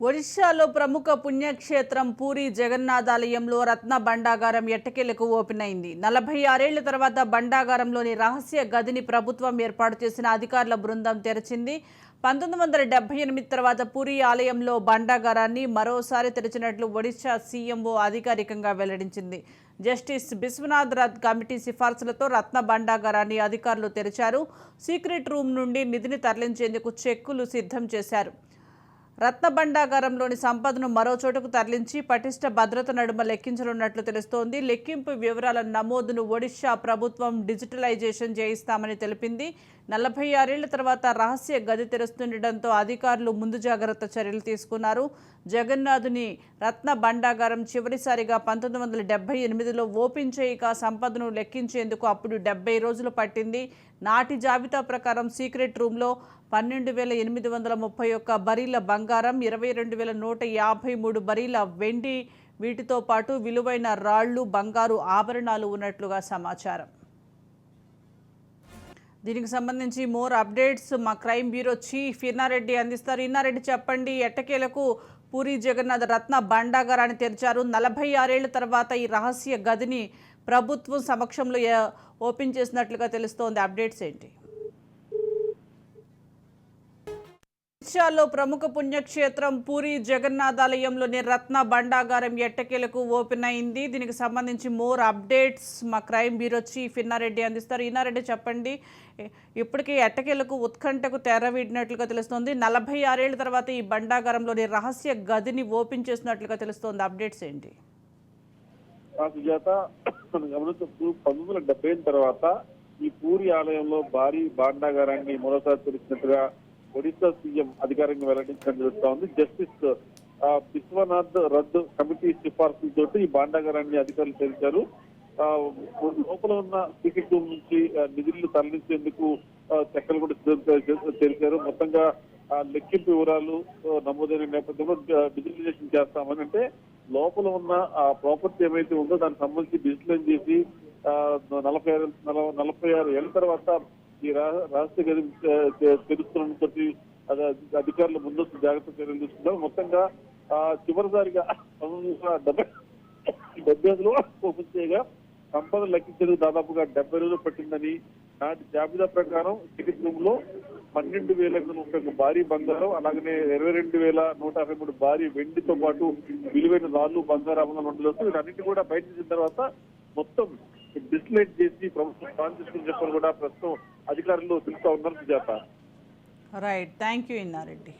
ఒడిశాలో ప్రముఖ పుణ్యక్షేత్రం పూరి జగన్నాథాలయంలో రత్న బండాగారం ఎట్టకేలకు ఓపెన్ అయింది. నలభై ఆరేళ్ళ తర్వాత బండాగారంలోని రహస్య గదిని ప్రభుత్వం ఏర్పాటు చేసిన అధికారుల బృందం తెరిచింది. పంతొమ్మిది వందల డెబ్బై ఎనిమిది తర్వాత పూరి ఆలయంలో బండాగారాన్ని మరోసారి తెరిచినట్లు ఒడిశా సీఎంఓ అధికారికంగా వెల్లడించింది. జస్టిస్ బిశ్వనాథ్ రథ్ కమిటీ సిఫార్సులతో రత్న బండాగారాన్ని అధికారులు తెరిచారు. సీక్రెట్ రూమ్ నుండి నిధిని తరలించేందుకు చెక్కులు సిద్ధం చేశారు. రత్నభండాగారంలోని సంపదను మరో చోటుకు తరలించి పటిష్ట భద్రత నడుమ లెక్కించనున్నట్లు తెలుస్తోంది. లెక్కింపు వివరాల నమోదును ఒడిశా ప్రభుత్వం డిజిటలైజేషన్ చేయిస్తామని తెలిపింది. నలభై ఆరేళ్ళ తర్వాత రహస్య గది తెరుస్తుండటంతో అధికారులు ముందు జాగ్రత్త చర్యలు తీసుకున్నారు. జగన్నాథుని రత్న భండాగారం చివరిసారిగా పంతొమ్మిది వందల డెబ్బై ఎనిమిదిలో ఓపెన్ చేయక సంపదను లెక్కించేందుకు అప్పుడు డెబ్బై రోజులు పట్టింది. నాటి జాబితా ప్రకారం సీక్రెట్ రూమ్లో పన్నెండు వేల ఎనిమిది వందల ముప్పై ఒక్క బరీల బంగారం ఇరవై రెండు వేల నూట యాభై మూడు బరీల వెండి వీటితో పాటు విలువైన రాళ్ళు బంగారు ఆభరణాలు ఉన్నట్లుగా సమాచారం. దీనికి సంబంధించి మోర్ అప్డేట్స్ మా క్రైమ్ బ్యూరో చీఫ్ ఇన్నారెడ్డి అందిస్తారు. ఇన్నారెడ్డి చెప్పండి ఎట్టకేలకు పూరి జగన్నాథ్ రత్న బండాగారాన్ని తెరిచారు. నలభై ఆరేళ్ళ తర్వాత ఈ రహస్య గదిని ప్రభుత్వం సమక్షంలో ఓపెన్ చేసినట్లుగా తెలుస్తోంది. అప్డేట్స్ ఏంటి? ఒడిశాలో ప్రముఖ పుణ్యక్షేత్రం పూరి జగన్నాథాలయంలోని రత్న బండాగారం ఎట్టకేలకు ఓపెన్ అయింది. దీనికి సంబంధించి మోర్ అప్డేట్స్ మా క్రైమ్ బ్యూరో చీఫ్ ఇన్నారెడ్డి అందిస్తారు. ఇన్నారెడ్డి చెప్పండి. ఇప్పటికీ ఎట్టకేలకు ఉత్కంఠకు తెరవీడినట్లుగా తెలుస్తోంది. నలభై ఆరేళ్ళ తర్వాత ఈ బండాగారంలోని రహస్య గదిని ఓపెన్ చేసినట్లుగా తెలుస్తోంది. అప్డేట్స్ ఏంటి? పంతొమ్మిది వందల డెబ్బై తర్వాత ఈ పూరి ఆలయంలో భారీ భాండాగారాన్ని మరోసారి తెలిసినట్టుగా ఒడిశా సీఎం అధికారికంగా వెల్లడించడం జరుగుతా ఉంది. జస్టిస్ ఆ, విశ్వనాథ్ రద్దు కమిటీ సిఫార్సులతో ఈ భాండాగారాన్ని అధికారులు తెలిపారు ఆ, లోపల ఉన్న టికెట్ రూమ్ నుంచి నిధులు తరలించేందుకు చెక్కలు కూడా తెలిపారు మొత్తంగా ఆ, లెక్కింపు వివరాలు నమోదైన నేపథ్యంలో డిజిటలైజేషన్ చేస్తామని అంటే లోపల ఉన్న ఆ ప్రాపర్టీ ఏమైతే ఉందో దానికి సంబంధించి డిజిటలైజ్ చేసి ఆ, నలభై ఆరు నలభై ఆరు ఏళ్ళ తర్వాత ఈ రా- రాష్ట్ర గది తెలుస్తున్నతో అధికారులు ముందస్తు జాగ్రత్త చర్యలు తీసుకున్నారు మొత్తంగా ఆ, చివరిసారిగా డెబ్బై డెబ్బై ఐదులో ఓపెన్ చేయగా సంపద లెక్కించేందుకు దాదాపుగా డెబ్బై రోజులు పట్టిందని నాటి జాబితా ప్రకారం టికెట్ రూమ్లో పన్నెండు వేల ముప్పై ఒక భారీ బంగారం అలాగనే ఇరవై రెండు వేల నూట యాభై మూడు భారీ వెండితో పాటు విలువైన రాళ్ళు బంగారు ఆభరణాలు ఉండలేదు వీటన్నిటి కూడా బయట తీసిన తర్వాత మొత్తం డిస్లైట్ చేసి ప్రభుత్వం ప్లాన్ చేసుకుని చెప్పని కూడా ప్రస్తుతం అధికారులు తెలుస్తా ఉన్నారు Sujatha. Right thank you Innareddy